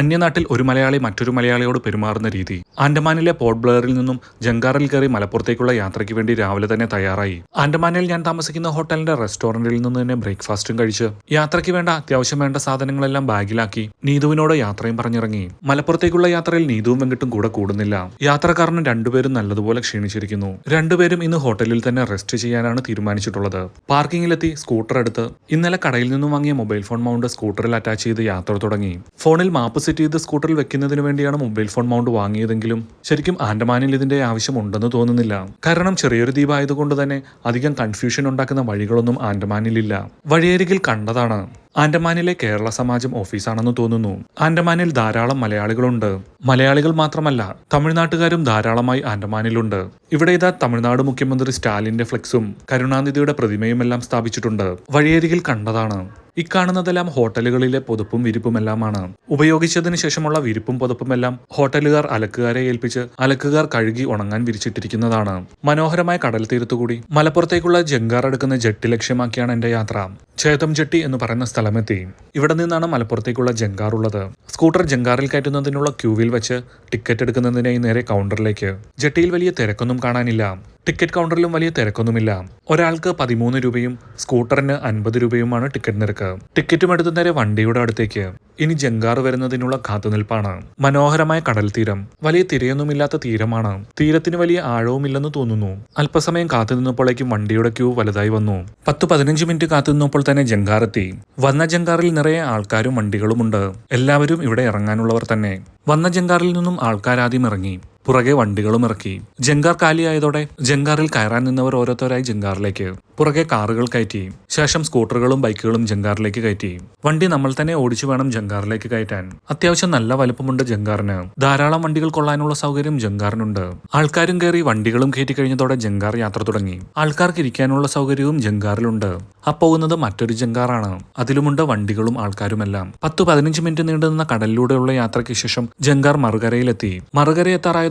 അന്യനാട്ടിൽ ഒരു മലയാളി മറ്റൊരു മലയാളിയോട് പെരുമാറുന്ന രീതി. ആൻഡമാനിലെ പോർട്ട് ബ്ലെയറിൽ നിന്നും ജങ്കാറിൽ കയറി മലപ്പുറത്തേക്കുള്ള യാത്രയ്ക്ക് വേണ്ടി രാവിലെ തന്നെ തയ്യാറായി. ആൻഡമാനിൽ ഞാൻ താമസിക്കുന്ന ഹോട്ടലിന്റെ റെസ്റ്റോറന്റിൽ നിന്ന് തന്നെ ബ്രേക്ക്ഫാസ്റ്റും കഴിച്ച് യാത്രയ്ക്ക് വേണ്ട അത്യാവശ്യം വേണ്ട സാധനങ്ങളെല്ലാം ബാഗിലാക്കി നീതുവിനോട് യാത്രയും പറഞ്ഞിറങ്ങി. മലപ്പുറത്തേക്കുള്ള യാത്രയിൽ നീതുവും വെങ്കിട്ടും കൂടെ കൂടുന്നില്ല. യാത്രക്കാരന് രണ്ടുപേരും നല്ലതുപോലെ ക്ഷീണിച്ചിരിക്കുന്നു. രണ്ടുപേരും ഇന്ന് ഹോട്ടലിൽ തന്നെ റെസ്റ്റ് ചെയ്യാനാണ് തീരുമാനിച്ചിട്ടുള്ളത്. പാർക്കിങ്ങിലെത്തി സ്കൂട്ടർ എടുത്ത് ഇന്നലെ കടയിൽ നിന്നും വാങ്ങിയ മൊബൈൽ ഫോൺ മൗണ്ട് സ്കൂട്ടറിൽ അറ്റാച്ച് ചെയ്ത് യാത്ര തുടങ്ങി. ഫോണിൽ മാപ്പ് സെറ്റ് ചെയ്ത് സ്കൂട്ടറിൽ വെക്കുന്നതിന് വേണ്ടിയാണ് മൊബൈൽ ഫോൺ മൗണ്ട് വാങ്ങിയതെങ്കിലും ശരിക്കും ആൻഡമാനിൽ ഇതിന്റെ ആവശ്യമുണ്ടെന്ന് തോന്നുന്നില്ല. കാരണം ചെറിയൊരു ദ്വീപായതുകൊണ്ട് തന്നെ അധികം കൺഫ്യൂഷൻ ഉണ്ടാക്കുന്ന വഴികളൊന്നും ആൻഡമാനിലില്ല. വഴിയരികിൽ കണ്ടതാണ്. ആൻഡമാനിലെ കേരള സമാജം ഓഫീസാണെന്ന് തോന്നുന്നു. ആൻഡമാനിൽ ധാരാളം മലയാളികളുണ്ട്. മലയാളികൾ മാത്രമല്ല തമിഴ്നാട്ടുകാരും ധാരാളമായി ആൻഡമാനിലുണ്ട്. ഇവിടെ ഇതാ തമിഴ്നാട് മുഖ്യമന്ത്രി സ്റ്റാലിന്റെ ഫ്ലെക്സും കരുണാനിധിയുടെ പ്രതിമയുമെല്ലാം സ്ഥാപിച്ചിട്ടുണ്ട്. വഴിയരികിൽ കണ്ടതാണ്. ഇക്കാണുന്നതെല്ലാം ഹോട്ടലുകളിലെ പുതപ്പും വിരിപ്പുമെല്ലാമാണ്. ഉപയോഗിച്ചതിന് ശേഷമുള്ള വിരിപ്പും പുതപ്പുമെല്ലാം ഹോട്ടലുകാർ അലക്കുകാരെ ഏൽപ്പിച്ച് അലക്കുകാർ കഴുകി ഉണങ്ങാൻ വിരിച്ചിട്ടിരിക്കുന്നതാണ്. മനോഹരമായ കടൽ തീരത്തുകൂടി മലപ്പുറത്തേക്കുള്ള ജങ്കാർ എടുക്കുന്ന ജെട്ടി ലക്ഷ്യമാക്കിയാണ് എന്റെ യാത്ര. ചേതം ജെട്ടി എന്ന് പറയുന്ന സ്ഥലമെത്തി. ഇവിടെ നിന്നാണ് മലപ്പുറത്തേക്കുള്ള ജങ്കാർ ഉള്ളത്. സ്കൂട്ടർ ജങ്കാറിൽ കയറ്റുന്നതിനുള്ള ക്യൂവിൽ വെച്ച് ടിക്കറ്റ് എടുക്കുന്നതിനായി നേരെ കൗണ്ടറിലേക്ക്. ജെട്ടിയിൽ വലിയ തിരക്കൊന്നും കാണാനില്ല. ടിക്കറ്റ് കൗണ്ടറിലും വലിയ തിരക്കൊന്നുമില്ല. ഒരാൾക്ക് പതിമൂന്ന് രൂപയും സ്കൂട്ടറിന് അൻപത് രൂപയുമാണ് ടിക്കറ്റ് നിരക്ക്. ടിക്കറ്റും എടുത്ത് നേരെ വണ്ടിയുടെ അടുത്തേക്ക്. ഇനി ജങ്കാർ വരുന്നതിനുള്ള കാത്തുനിൽപ്പാണ്. മനോഹരമായ കടൽ തീരം. വലിയ തിരയൊന്നുമില്ലാത്ത തീരമാണ്. തീരത്തിന് വലിയ ആഴവുമില്ലെന്ന് തോന്നുന്നു. അല്പസമയം കാത്തുനിന്നപ്പോഴേക്കും വണ്ടിയുടെ ക്യൂ വലുതായി വന്നു. പത്ത് പതിനഞ്ച് മിനിറ്റ് കാത്തുനിന്നപ്പോൾ തന്നെ ജങ്കാർ എത്തി വന്ന ജങ്കാറിൽ നിറയെ ആൾക്കാരും വണ്ടികളുമുണ്ട്. എല്ലാവരും ഇവിടെ ഇറങ്ങാനുള്ളവർ തന്നെ. വന്ന ജങ്കാറിൽ നിന്നും ആൾക്കാരാദ്യം ഇറങ്ങി. പുറകെ വണ്ടികളും ഇറക്കി. ജങ്കാർ കാലിയായതോടെ ജങ്കാറിൽ കയറാൻ നിന്നവർ ഓരോരുത്തരായി ജങ്കാറിലേക്ക്. പുറകെ കാറുകൾ കയറ്റി. ശേഷം സ്കൂട്ടറുകളും ബൈക്കുകളും ജങ്കാറിലേക്ക് കയറ്റി. വണ്ടി നമ്മൾ തന്നെ ഓടിച്ചു വേണം ജങ്കാറിലേക്ക് കയറ്റാൻ. അത്യാവശ്യം നല്ല വലുപ്പമുണ്ട് ജങ്കാറിന്. ധാരാളം വണ്ടികൾ കൊള്ളാനുള്ള സൗകര്യം ജങ്കാറിനുണ്ട്. ആൾക്കാരും കയറി വണ്ടികളും കയറ്റി കഴിഞ്ഞതോടെ ജങ്കാർ യാത്ര തുടങ്ങി. ആൾക്കാർക്ക് ഇരിക്കാനുള്ള സൗകര്യവും ജങ്കാറിലുണ്ട്. അപ്പോകുന്നത് മറ്റൊരു ജങ്കാറാണ്. അതിലുമുണ്ട് വണ്ടികളും ആൾക്കാരുമെല്ലാം. പത്ത് പതിനഞ്ച് മിനിറ്റ് നീണ്ടുനിന്ന കടലിലൂടെയുള്ള യാത്രയ്ക്ക് ശേഷം ജങ്കാർ മറുകരയിലെത്തി.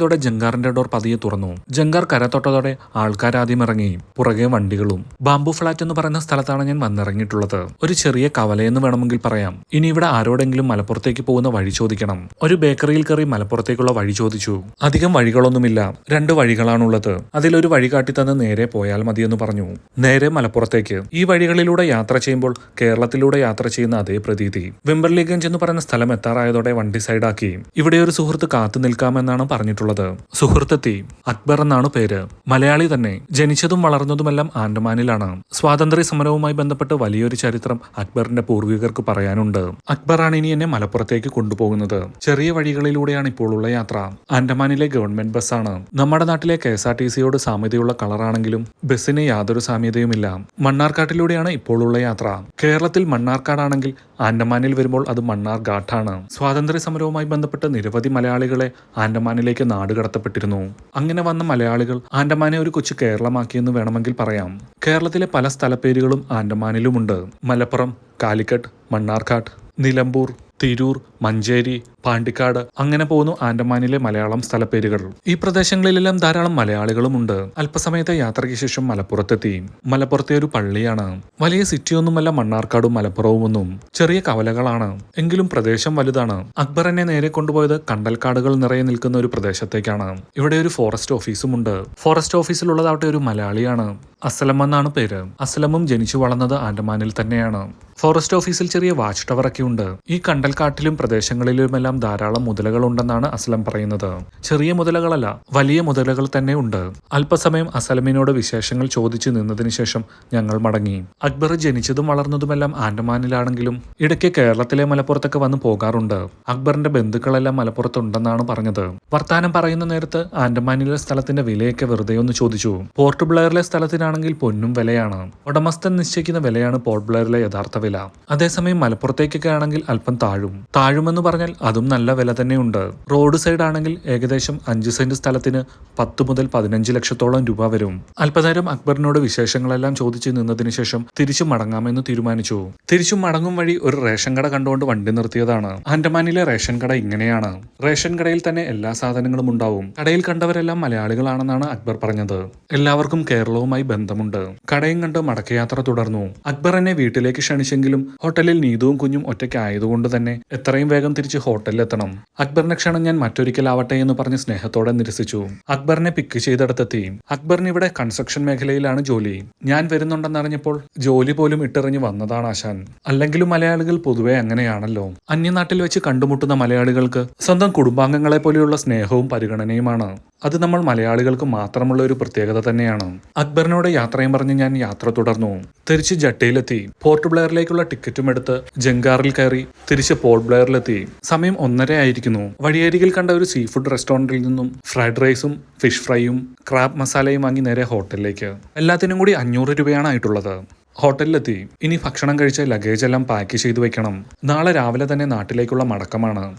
മറുകരയെത്താറായതോടെ ജങ്കാറിന്റെ ഡോർ പതിയെ തുറന്നു. ജങ്കാർ കരത്തൊട്ടതോടെ ആൾക്കാർ ആദ്യം ഇറങ്ങി പുറകെ വണ്ടികളും. ബാംബു ഫ്ലാറ്റ് എന്ന് പറയുന്ന സ്ഥലത്താണ് ഞാൻ വന്നിറങ്ങിയിട്ടുള്ളത്. ഒരു ചെറിയ കവലയെന്ന് വേണമെങ്കിൽ പറയാം. ഇനി ഇവിടെ ആരോടെങ്കിലും മലപ്പുറത്തേക്ക് പോകുന്ന വഴി ചോദിക്കണം. ഒരു ബേക്കറിയിൽ കയറി മലപ്പുറത്തേക്കുള്ള വഴി ചോദിച്ചു. അധികം വഴികളൊന്നുമില്ല. രണ്ട് വഴികളാണുള്ളത്. അതിലൊരു വഴി കാട്ടി തന്ന് നേരെ പോയാൽ മതിയെന്ന് പറഞ്ഞു. നേരെ മലപ്പുറത്തേക്ക്. ഈ വഴികളിലൂടെ യാത്ര ചെയ്യുമ്പോൾ കേരളത്തിലൂടെ യാത്ര ചെയ്യുന്ന അതേ പ്രതീതി. വെമ്പർലിഗഞ്ച് എന്ന് പറയുന്ന സ്ഥലം എത്താറായതോടെ വണ്ടി സൈഡാക്കി. ഇവിടെ ഒരു സുഹൃത്ത് കാത്തു നിൽക്കാമെന്നാണ് പറഞ്ഞിട്ടുള്ളത്. സുഹൃത്തെത്തി അക്ബർ എന്നാണ് പേര്. മലയാളി തന്നെ ജനിച്ചതും വളർന്നതുമെല്ലാം ആൻഡമാനിലാണ്. സ്വാതന്ത്ര്യ സമരവുമായി ബന്ധപ്പെട്ട് വലിയൊരു ചരിത്രം അക്ബറിന്റെ പൂർവികർക്ക് പറയാനുണ്ട്. അക്ബറാണ് ഇനി എന്നെ മലപ്പുറത്തേക്ക് കൊണ്ടുപോകുന്നത്. ചെറിയ വഴികളിലൂടെയാണ് ഇപ്പോഴുള്ള യാത്ര. ആൻഡമാനിലെ ഗവൺമെന്റ് ബസ്സാണ്. നമ്മുടെ നാട്ടിലെ കെ എസ് ആർ ടി സിയോട് സാമ്യതയുള്ള കളറാണെങ്കിലും ബസ്സിന് യാതൊരു സാമ്യതയുമില്ല. മണ്ണാർക്കാട്ടിലൂടെയാണ് ഇപ്പോൾ ഉള്ള യാത്ര. കേരളത്തിൽ മണ്ണാർക്കാടാണെങ്കിൽ ആൻഡമാനിൽ വരുമ്പോൾ അത് മണ്ണാർ ഘാട്ടാണ് സ്വാതന്ത്ര്യ സമരവുമായി ബന്ധപ്പെട്ട് നിരവധി മലയാളികളെ ആൻഡമാനിലേക്ക് നാടുകടത്തപ്പെട്ടിരുന്നു. അങ്ങനെ വന്ന മലയാളികൾ ആൻഡമാനെ ഒരു കൊച്ചു കേരളമാക്കിയെന്ന് വേണമെങ്കിൽ പറയാം. കേരളത്തിലെ പല സ്ഥലപ്പേരുകളും ആൻഡമാനിലുമുണ്ട്. മലപ്പുറം കാലിക്കറ്റ് മണ്ണാർക്കാട് നിലമ്പൂർ തിരൂർ മഞ്ചേരി പാണ്ടിക്കാട് അങ്ങനെ പോകുന്നു ആൻഡമാനിലെ മലയാളം സ്ഥലപ്പേരുകൾ. ഈ പ്രദേശങ്ങളിലെല്ലാം ധാരാളം മലയാളികളുമുണ്ട്. അല്പസമയത്തെ യാത്രയ്ക്ക് ശേഷം മലപ്പുറത്തെത്തി. മലപ്പുറത്തെ ഒരു പള്ളിയാണ്. വലിയ സിറ്റിയൊന്നുമല്ല മണ്ണാർക്കാടും മലപ്പുറവും മലപ്പുറവുമൊന്നും. ചെറിയ കവലകളാണ്. എങ്കിലും പ്രദേശം വലുതാണ്. അക്ബർ എന്നെ നേരെ കൊണ്ടുപോയത് കണ്ടൽക്കാടുകൾ നിറയെ നിൽക്കുന്ന ഒരു പ്രദേശത്തേക്കാണ്. ഇവിടെ ഒരു ഫോറസ്റ്റ് ഓഫീസുമുണ്ട്. ഫോറസ്റ്റ് ഓഫീസിലുള്ളതാവട്ടെ ഒരു മലയാളിയാണ്. അസലം എന്നാണ് പേര്. അസലമും ജനിച്ചു വളർന്നത് ആൻഡമാനിൽ തന്നെയാണ്. ഫോറസ്റ്റ് ഓഫീസിൽ ചെറിയ വാച്ച് ടവറൊക്കെ ഉണ്ട് ഈ കണ്ടൽക്കാട്ടിലും പ്രദേശങ്ങളിലുമെല്ലാം ധാരാളം മുതലകൾ ഉണ്ടെന്നാണ് അസ്ലം പറയുന്നത്. ചെറിയ മുതലകളല്ല വലിയ മുതലകൾ തന്നെ ഉണ്ട്. അല്പസമയം അസലമിനോട് വിശേഷങ്ങൾ ചോദിച്ചു നിന്നതിന് ശേഷം ഞങ്ങൾ മടങ്ങി. അക്ബർ ജനിച്ചതും വളർന്നതുമെല്ലാം ആൻഡമാനിലാണെങ്കിലും ഇടയ്ക്ക് കേരളത്തിലെ മലപ്പുറത്തൊക്കെ വന്നു പോകാറുണ്ട്. അക്ബറിന്റെ ബന്ധുക്കളെല്ലാം മലപ്പുറത്തുണ്ടെന്നാണ് പറഞ്ഞത്. വർത്താനം പറയുന്ന നേരത്ത് ആൻഡമാനിലെ സ്ഥലത്തിന്റെ വിലയൊക്കെ വെറുതെ ഒന്ന് ചോദിച്ചു. പോർട്ട് ബ്ലെയറിലെ സ്ഥലത്തിനാണെങ്കിൽ പൊന്നും വിലയാണ്. ഉടമസ്ഥൻ നിശ്ചയിക്കുന്ന വിലയാണ് പോർട്ട് ബ്ലെയറിലെ യഥാർത്ഥ വില. അതേസമയം മലപ്പുറത്തേക്കൊക്കെ ആണെങ്കിൽ അല്പം താഴും. താഴുമെന്ന് പറഞ്ഞാൽ അതും നല്ല വില തന്നെയുണ്ട്. റോഡ് സൈഡ് ആണെങ്കിൽ ഏകദേശം അഞ്ച് സെന്റ് സ്ഥലത്തിന് പത്ത് മുതൽ പതിനഞ്ച് ലക്ഷത്തോളം രൂപ വരും. അല്പനേരം അക്ബറിനോട് വിശേഷങ്ങളെല്ലാം ചോദിച്ചു നിന്നതിന് ശേഷം തിരിച്ചു മടങ്ങാമെന്ന് തീരുമാനിച്ചു. തിരിച്ചു മടങ്ങും വഴി ഒരു റേഷൻ കട കണ്ടുകൊണ്ട് വണ്ടി നിർത്തിയതാണ്. ആൻഡമാനിലെ റേഷൻ കട ഇങ്ങനെയാണ്. റേഷൻ കടയിൽ തന്നെ എല്ലാ സാധനങ്ങളും ഉണ്ടാവും. കടയിൽ കണ്ടവരെല്ലാം മലയാളികളാണെന്നാണ് അക്ബർ പറഞ്ഞത്. എല്ലാവർക്കും കേരളവുമായി ബന്ധമുണ്ട്. കടയും കണ്ട് മടക്കയാത്ര തുടർന്നു. അക്ബർ എന്നെ വീട്ടിലേക്ക് ക്ഷണിച്ച് തിരിച്ചെങ്കിലും ഹോട്ടലിൽ നീതുവും കുഞ്ഞും ഒറ്റയ്ക്കായതുകൊണ്ട് തന്നെ എത്രയും വേഗം തിരിച്ച് ഹോട്ടലിലെത്തണം. അക്ബറിനെ ക്ഷണം ഞാൻ മറ്റൊരിക്കലാവട്ടെ എന്ന് പറഞ്ഞ് സ്നേഹത്തോടെ നിരസിച്ചു. അക്ബറിനെ പിക്ക് ചെയ്തെടുത്തെത്തി. അക്ബറിന് ഇവിടെ കൺസ്ട്രക്ഷൻ മേഖലയിലാണ് ജോലി. ഞാൻ വരുന്നുണ്ടെന്നറിഞ്ഞപ്പോൾ ജോലി പോലും ഇട്ടെറിഞ്ഞ് വന്നതാണ് ആശാൻ. അല്ലെങ്കിലും മലയാളികൾ പൊതുവെ അങ്ങനെയാണല്ലോ. അന്യനാട്ടിൽ വെച്ച് കണ്ടുമുട്ടുന്ന മലയാളികൾക്ക് സ്വന്തം കുടുംബാംഗങ്ങളെ പോലെയുള്ള സ്നേഹവും പരിഗണനയുമാണ്. അത് നമ്മൾ മലയാളികൾക്ക് മാത്രമുള്ള ഒരു പ്രത്യേകത തന്നെയാണ്. അക്ബറിനോട് യാത്രയും പറഞ്ഞ് ഞാൻ യാത്ര തുടർന്നു. തിരിച്ച് ജട്ടയിലെത്തി. പോർട്ട് ബ്ലെയറിലേക്കുള്ള ടിക്കറ്റും എടുത്ത് ജങ്കാറിൽ കയറി തിരിച്ച് പോർട്ട് ബ്ലെയറിലെത്തി. സമയം ഒന്നര ആയിരിക്കുന്നു. വഴിയരികിൽ കണ്ട ഒരു സീ ഫുഡ് റെസ്റ്റോറന്റിൽ നിന്നും ഫ്രൈഡ് റൈസും ഫിഷ് ഫ്രൈയും ക്രാബ് മസാലയും വാങ്ങി നേരെ ഹോട്ടലിലേക്ക്. എല്ലാത്തിനും കൂടി അഞ്ഞൂറ് രൂപയാണ് ആയിട്ടുള്ളത്. ഹോട്ടലിലെത്തി. ഇനി ഭക്ഷണം കഴിച്ച ലഗേജ് എല്ലാം പാക്ക് ചെയ്തു വെക്കണം. നാളെ രാവിലെ തന്നെ നാട്ടിലേക്കുള്ള മടക്കമാണ്.